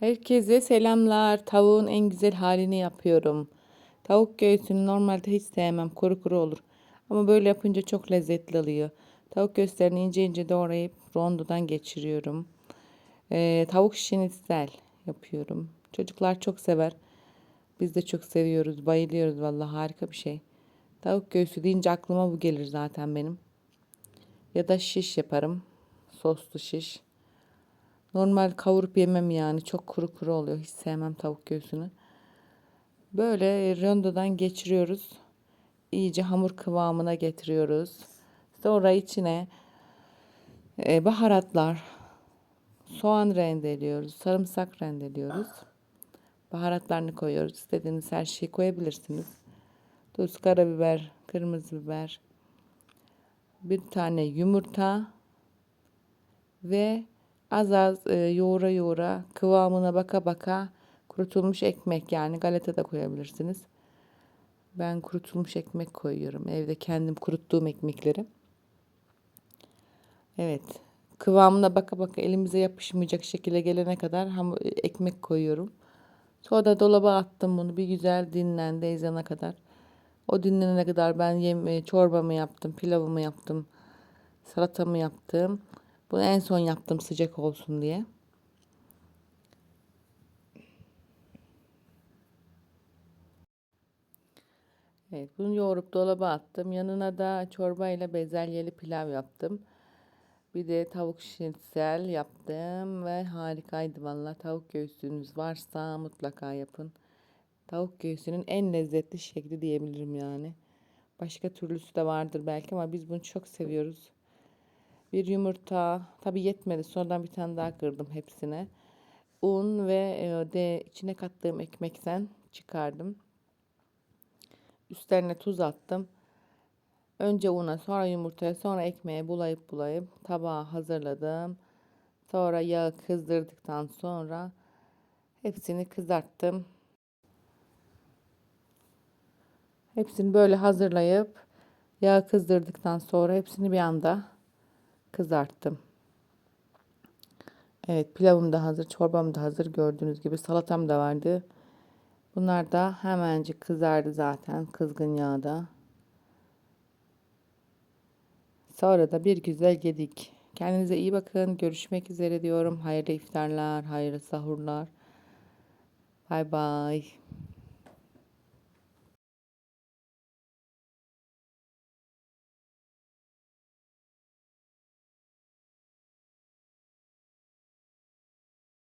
Herkese selamlar. Tavuğun en güzel halini yapıyorum. Tavuk göğsünü normalde hiç sevmem. Kuru kuru olur. Ama böyle yapınca çok lezzetli oluyor. Tavuk göğüslerini ince ince doğrayıp rondodan geçiriyorum. Ee, tavuk şinitsel yapıyorum. Çocuklar çok sever. Biz de çok seviyoruz. Bayılıyoruz vallahi harika bir şey. Tavuk göğsü deyince aklıma bu gelir zaten benim. Ya da şiş yaparım. Soslu şiş. Normal kavurup yemem yani. Çok kuru kuru oluyor. Hiç sevmem tavuk göğsünü. Böyle rondodan geçiriyoruz. İyice hamur kıvamına getiriyoruz. Sonra içine e, baharatlar, soğan rendeliyoruz, sarımsak rendeliyoruz. Baharatlarını koyuyoruz. İstediğiniz her şeyi koyabilirsiniz. Tuz, karabiber, kırmızı biber, bir tane yumurta ve az az e, yoğura yoğura kıvamına baka baka kurutulmuş ekmek yani galeta da koyabilirsiniz. Ben kurutulmuş ekmek koyuyorum. Evde kendim kuruttuğum ekmekleri. Evet. Kıvamına baka baka elimize yapışmayacak şekilde gelene kadar ham ekmek koyuyorum. Sonra da dolaba attım bunu. Bir güzel dinlendi ezana kadar. O dinlenene kadar ben yem çorbamı yaptım, pilavımı yaptım, salatamı yaptım. Bunu en son yaptım sıcak olsun diye. Evet, bunu yoğurup dolaba attım. Yanına da çorba ile bezelyeli pilav yaptım. Bir de tavuk şinitsel yaptım ve harikaydı valla. Tavuk göğsünüz varsa mutlaka yapın. Tavuk göğsünün en lezzetli şekli diyebilirim yani. Başka türlüsü de vardır belki ama biz bunu çok seviyoruz. Bir yumurta, tabi yetmedi. Sonradan bir tane daha kırdım hepsine. Un ve e, de içine kattığım ekmekten çıkardım. Üstlerine tuz attım. Önce una, sonra yumurtaya, sonra ekmeğe bulayıp bulayıp tabağa hazırladım. Sonra yağı kızdırdıktan sonra hepsini kızarttım. Hepsini böyle hazırlayıp yağı kızdırdıktan sonra hepsini bir anda kızarttım. Evet pilavım da hazır, çorbam da hazır. Gördüğünüz gibi salatam da vardı. Bunlar da hemencik kızardı zaten kızgın yağda. Sonra da bir güzel yedik. Kendinize iyi bakın. Görüşmek üzere diyorum. Hayırlı iftarlar, hayırlı sahurlar. Bay bay.